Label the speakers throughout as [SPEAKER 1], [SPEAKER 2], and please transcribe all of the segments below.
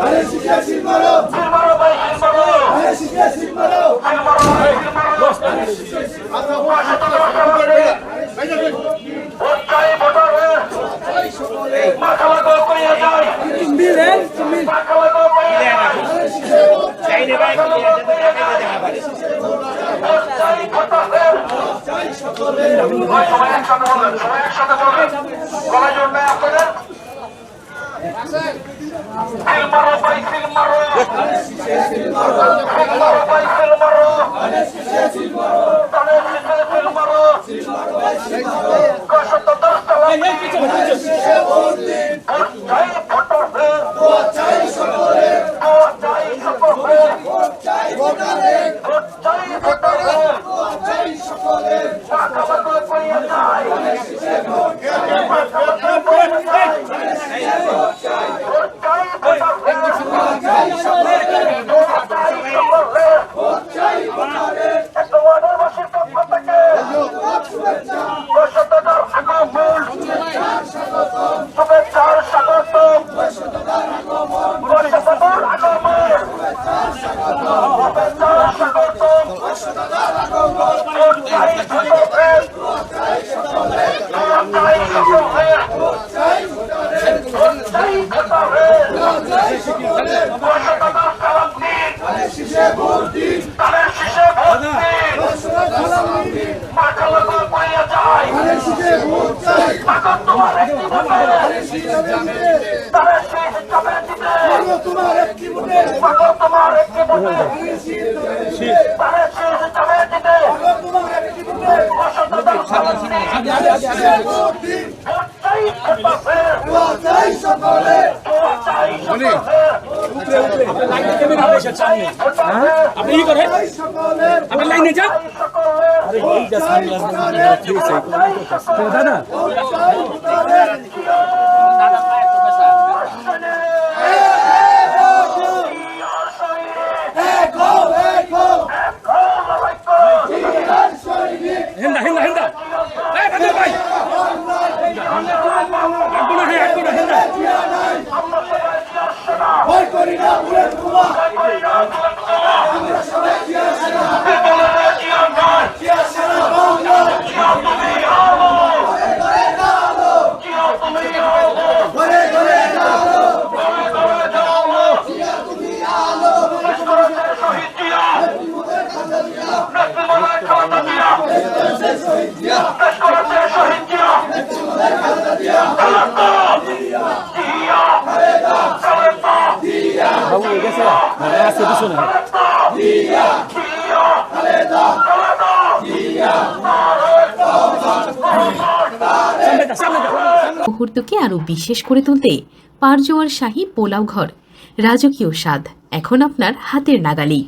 [SPEAKER 1] মারো। ভাই সিল মারো। ভাই,
[SPEAKER 2] সবাই একসাথে বলবেন সবাই একসাথে বলবেন গলায় জোর আপনাদের সিল মারো ভাই সিল মারো সিল মারো ভাই সিল মারো তাদের শিশে সিল মারো কষ্ট
[SPEAKER 3] আপনি ই করেন আপনি লাইনে যান দাদা আছে পিছনে
[SPEAKER 4] মুহূর্তকে আরও বিশেষ করে তুলতে পারজোয়ার শাহী পোলাও ঘর রাজকীয় স্বাদ এখন আপনার হাতের নাগালি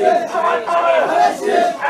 [SPEAKER 3] Justice! Justice!